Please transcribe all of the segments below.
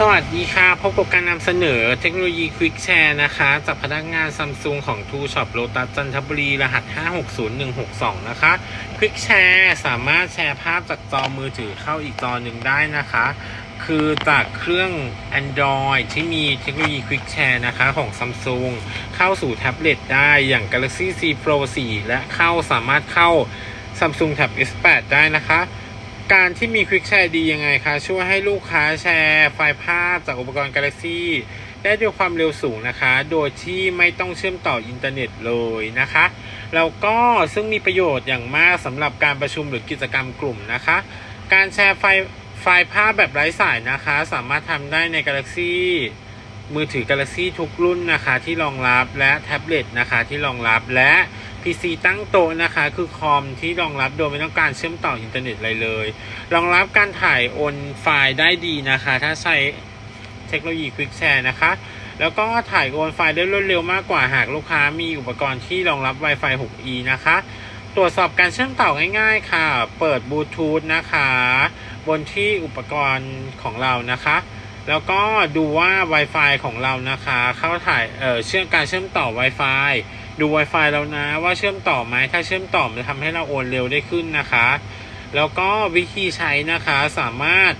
สวัสดีค่ะ พบกับการนำเสนอเทคโนโลยี Quick Share นะคะ จากพนักงานซัมซุงของ t ูช็อปโ o ตัสจันทบุรี รหัส 560162 นะคะ Quick Share สามารถแชร์ภาพจากจอมือถือเข้าอีกจอหนึ่งได้นะคะ คือจากเครื่อง Android ที่มีเทคโนโลยี Quick Share นะคะของ Samsung เข้าสู่แท็บเล็ตได้อย่าง Galaxy Z Pro 4 และเข้าสามารถเข้า Samsung Tab S8 ได้นะคะ การที่มี Quick Share ดียังไงคะ ช่วยให้ลูกค้าแชร์ไฟล์ภาพจากอุปกรณ์ Galaxy ได้ด้วยความเร็วสูงนะคะ โดยที่ไม่ต้องเชื่อมต่ออินเทอร์เน็ตเลยนะคะ แล้วก็ซึ่งมีประโยชน์อย่างมากสำหรับการประชุมหรือกิจกรรมกลุ่มนะคะ การแชร์ไฟล์ไฟล์ภาพแบบไร้สายนะคะ สามารถทำได้ใน Galaxy มือถือ Galaxy ทุกรุ่นนะคะที่รองรับและแท็บเล็ตนะคะที่รองรับและ PC ตั้งโต๊ะนะคะ คือคอมที่รองรับโดยไม่ต้องการเชื่อมต่ออินเทอร์เน็ตอะไรเลย รองรับการถ่ายโอนไฟล์ได้ดีนะคะ ถ้าใช้เทคโนโลยี Quick Share นะคะ แล้วก็ถ่ายโอนไฟล์ได้รวดเร็วมากกว่าหากลูกค้ามีอุปกรณ์ที่รองรับ Wi-Fi 6E นะคะ ตรวจสอบการเชื่อมต่อง่ายๆค่ะ เปิดบลูทูธนะคะ บนที่อุปกรณ์ของเรานะคะแล้วก็ดูว่า Wi-Fi ของเรานะคะ เข้าถ่ายเอ่อเชื่อมการเชื่อมต่อ Wi-Fi ดู Wi-Fi เรานะว่าเชื่อมต่อไหมถ้าเชื่อมต่อมันจะทำให้เราโอนเร็วได้ขึ้นนะคะ แล้วก็วิธีใช้นะคะสามารถ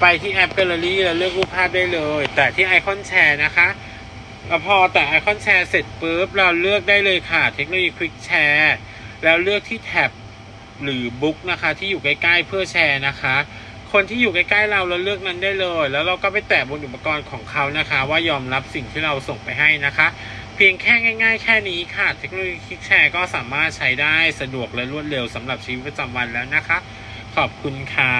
ไปที่แอป Gallery แล้วเลือกรูปภาพได้เลย แต่ที่ไอคอนแชร์นะคะพอแต่ไอคอนแชร์เสร็จปุ๊บเราเลือกได้เลยค่ะ เทคโนโลยี Quick Share แล้วเลือกที่แท็บหรือบุ๊กนะคะ ที่อยู่ใกล้ ๆ เพื่อแชร์นะคะ คนที่อยู่ใกล้ๆเราเราเลือกนั้นได้เลย แล้วเราก็ไปแตะบนอุปกรณ์ของเขานะคะ ว่ายอมรับสิ่งที่เราส่งไปให้นะคะ เพียงแค่ง่าย ๆ แค่นี้ค่ะ เทคโนโลยีคลิกแชร์ก็สามารถใช้ได้สะดวกและรวดเร็วสำหรับชีวิตประจำวันแล้วนะคะ ขอบคุณค่ะ